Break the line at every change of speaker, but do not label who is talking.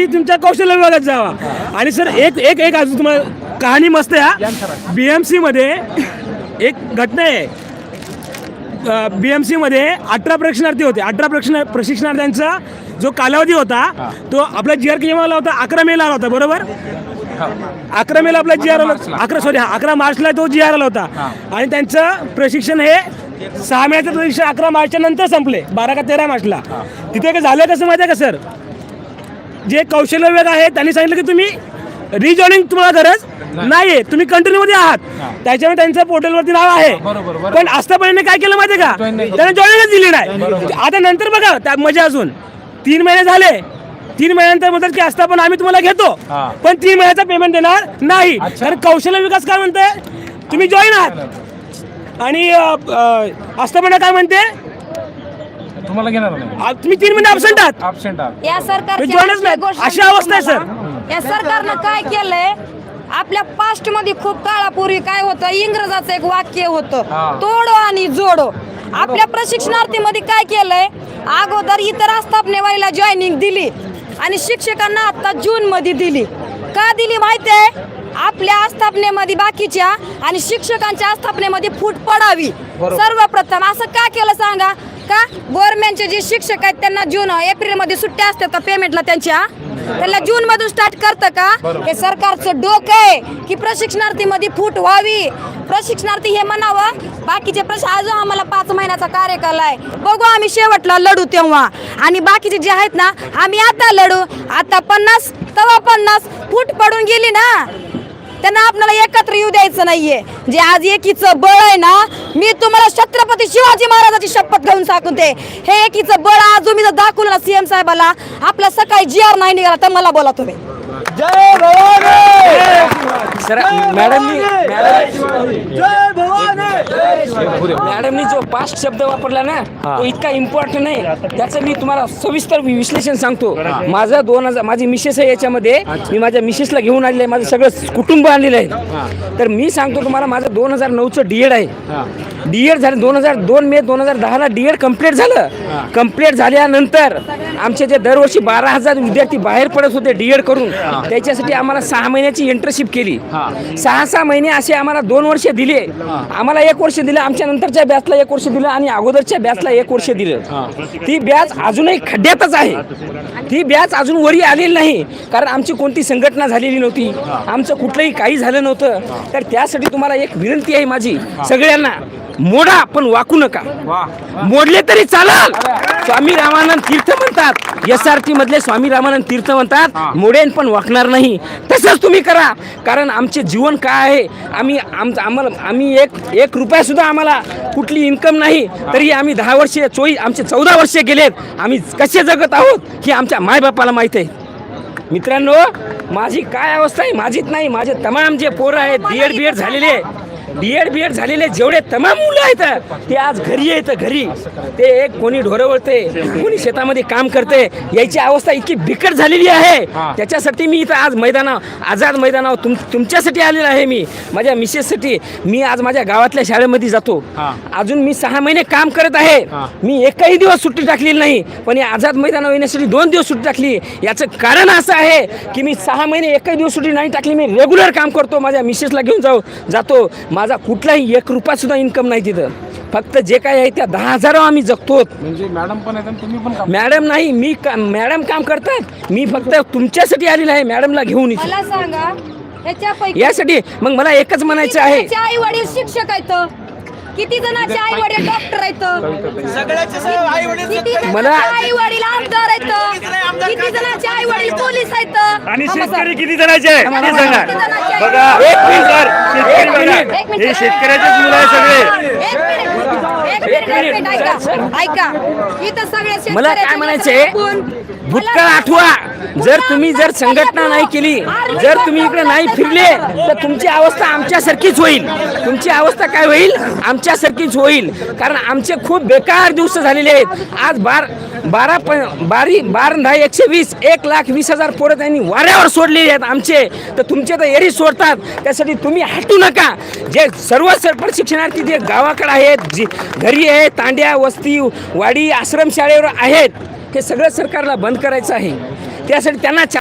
की तुमच्या कौशल्य विभागात जावा. आणि सर एक एक एक अजून तुम्हाला कहाणी मस्त आहे हा. बी एम सीमध्ये एक घटना आहे. बी एम सीमध्ये अठरा प्रशिक्षणार्थी होते. अठरा प्रशिक्षण प्रशिक्षणार्थ्यांचा जो कालावधी होता तो आपला जी आर आला होता अकरा मेला आला होता बरोबर? अकरा मेला आपला जी आर आला अकरा सॉरी अकरा मार्चला तो जी आर आला होता. आणि त्यांचं प्रशिक्षण हे सहा महिन्याचं प्रशिक्षण अकरा मार्चच्या नंतर संपले बारा का तेरा मार्चला. तिथे काय झालं कसं माहिती आहे का सर? जे कौशल्य विभाग आहे त्यांनी सांगितलं की तुम्ही रिजॉईनिंग तुम्हाला गरज नाहीये. तुम्ही कंटिन्यू मध्ये आहात. त्याच्यामुळे त्यांचं पोर्टलवरती नाव आहे. पण आस्थापनेने काय केलं माहितीये का? त्याने जॉईनिंगच दिली नाही. आता नंतर बघा त्या मजा अजून. तीन महिने झाले. तीन महिन्यानंतर म्हणतात की आस्थापन आम्ही तुम्हाला घेतो. पण तीन महिन्याचा पेमेंट देणार नाही. कारण कौशल्य विकास काय म्हणते तुम्ही जॉईन आहात. आणि आस्थापना काय म्हणते?
तुम्हाला घेणार नाही.
आ, तुम्ही तीन महिने अब्सेंट आहात?
ऍबसेंट आहात.
या
joinच अशी अवस्था आहे, सर.
या सरकारनं काय केलंय? आपल्या पास्टमध्ये खूप काळापूर्वी काय होतं? इंग्रजाचं एक वाक्य होतं.
हा.
तोडो आणि जोडो. आपल्या प्रशिक्षणार्थीमध्ये काय केलंय? अगोदर इतर आस्थापनेवाईला जॉईनिंग दिली आणि शिक्षकांना आता जून मध्ये दिली. का दिली माहिती आहे आपल्या आस्थापनेमध्ये बाकीच्या आणि शिक्षकांच्या आस्थापनेमध्ये फूट पडावी. सर्वप्रथम असं का केलं सांगा? का? गव्हर्नमेंटचे जे शिक्षक आहेत त्यांना जून एप्रिलमध्ये सुट्ट्या असतात का पेमेंटला त्यांच्या? त्यांना जून मधून स्टार्ट करतं का? हे सरकारचं डोकं आहे की प्रशिक्षणार्थीमध्ये फूट व्हावी. प्रशिक्षणार्थी हे म्हणावं बाकीचे प्रश्न अजून आम्हाला पाच महिन्याचा कार्यकाल आहे. बघू आम्ही शेवटला लढू तेव्हा. आणि बाकीचे जे आहेत ना आम्ही आता लढू. आता पन्नास तवा पन्नास फूट पडून गेली ना. त्यांना आपल्याला एकत्र येऊ द्यायचं नाहीये. जे आज एकीचं बळ आहे ना मी तुम्हाला छत्रपती शिवाजी महाराजाची शपथ घेऊन सांगते. हे एकीचं बळ आज तुम्ही जर दाखवलं ना सीएम साहेबाला आपला सकाळी जी आर नाही निघाला तर मला बोला तुम्ही.
सर मॅडमनी मॅडमनी जो पास्ट शब्द वापरला ना तो इतका इम्पॉर्टंट आहे त्याचं मी तुम्हाला सविस्तर विश्लेषण सांगतो. माझं दोन हजार माझी मिसेस आहे याच्यामध्ये. मी माझ्या मिसेसला घेऊन आलेलं आहे. माझं सगळं कुटुंब आणलेलं आहे. तर मी सांगतो तुम्हाला माझं दोन हजार नऊचं डी एड आहे. डी एड झालं दोन हजार दोन मे दोन हजार दहाला डी एड कंप्लीट झालं. कंप्लीट झाल्यानंतर आमचे जे दरवर्षी बारा हजार विद्यार्थी बाहेर पडत होते डी एड करून त्याच्यासाठी आम्हाला सहा महिन्याची इंटर्नशिप केली. सहा सहा महिने असे आम्हाला दोन वर्ष दिले. आम्हाला एक वर्ष दिलं आमच्या नंतरच्या बॅचला एक वर्ष दिलं आणि अगोदरच्या बॅचला एक वर्ष दिलं. ती बॅच अजूनही खड्ड्यातच आहे. ती बॅच अजून वरी आलेली नाही कारण आमची कोणती संघटना झालेली नव्हती. आमचं कुठलंही काही झालं नव्हतं. तर त्यासाठी तुम्हाला एक विनंती आहे माझी सगळ्यांना. मोडा पण वाकू नका. मोडले तरी चालल. स्वामी रामानंद तीर्थ म्हणतात. एस आर टी मधले स्वामी रामानंद तीर्थ म्हणतात मोडेन पण वाकणार नाही. तसंच तुम्ही करा. कारण आमचे जीवन काय आहे? आम्ही आमचं आम्हाला आम्ही एक एक रुपया सुद्धा आम्हाला कुठली इन्कम नाही. तरी आम्ही दहा वर्षे चोवीस आमचे चौदा वर्षे गेलेत. आम्ही कसे जगत आहोत हे आमच्या मायबापाला माहीत आहे. मित्रांनो माझी काय अवस्था आहे माझीच नाही. माझे तमाम जे पोरं आहेत बी एड बी एड झालेले बी एड बी एड झालेले जेवढे तमाम मुलं आहेत ते आज घरी येतं घरी. ते एक कोणी ढोरं वळते कोणी शेतामध्ये काम करते याची अवस्था इतकी बिकट झालेली आहे. त्याच्यासाठी मी इथं आज मैदाना आझाद मैदानावर तुम तुमच्यासाठी आलेलो आहे मी. माझ्या मिसेससाठी मी आज माझ्या गावातल्या शाळेमध्ये जातो. अजून मी सहा महिने काम करत आहे. मी एकही दिवस सुट्टी टाकलेली नाही पण या आझाद मैदानावर येण्यासाठी दोन दिवस सुट्टी टाकली. याचं कारण असं आहे की मी सहा महिने एकही दिवस सुट्टी नाही टाकली. मी रेग्युलर काम करतो माझ्या मिसेसला घेऊन जाऊ जातो. माझा कुठलाही एक रुपया सुद्धा इन्कम नाही तिथं. फक्त जे काय आहे त्या दहा हजारावर आम्ही जगतो
म्हणजे मॅडम पण आहेत तुम्ही पण काम
मॅडम नाही मी का मॅडम काम करतात. मी फक्त तुमच्यासाठी आलेलो आहे मॅडमला घेऊन इथे.
मला सांगा ह्याच्यापैकी
यासाठी मग मला एकच म्हणायचं आहे.
आई वडील शिक्षक आहेत? किती जणांचे आई वडील डॉक्टर आहेत? किती
मला-
आई वडील आमदार आहेत? किती जणांचे आई वडील पोलीस आहेत.
आणि. शेतकरी किती जणांचे आहे? सांगा बघा? एक मिनिट सर. शेतकरी बघा. हे शेतकऱ्याचेच मुलं आहे सगळे.
एक मिनिट एक मिनिट एक मिनिट ऐका. ऐका. इथं सगळे
मला काय
शेतकऱ्याचे
म्हणायचंय
आपण-
भूतकाळ आठवा. जर तुम्ही जर संघटना नाही केली जर तुम्ही इकडे नाही फिरले तर तुमची अवस्था आमच्यासारखीच होईल. तुमची अवस्था काय होईल? आमच्यासारखीच होईल. कारण आमचे खूप बेकार दिवस झालेले आहेत. आज बार बारा प बारी बार दहा एकशे वीस एक लाख वीस हजार पोरं त्यांनी वाऱ्यावर सोडलेले आहेत आमचे. तर तुमचे तर एरी सोडतात. त्यासाठी तुम्ही हटू नका. जे सर्व सर प्रशिक्षणार्थी जे गावाकडे आहेत जी घरी आहे तांड्या वस्ती वाडी आश्रमशाळेवर आहेत हे सगळं सरकारला बंद करायचं आहे. त्यासाठी त्यांना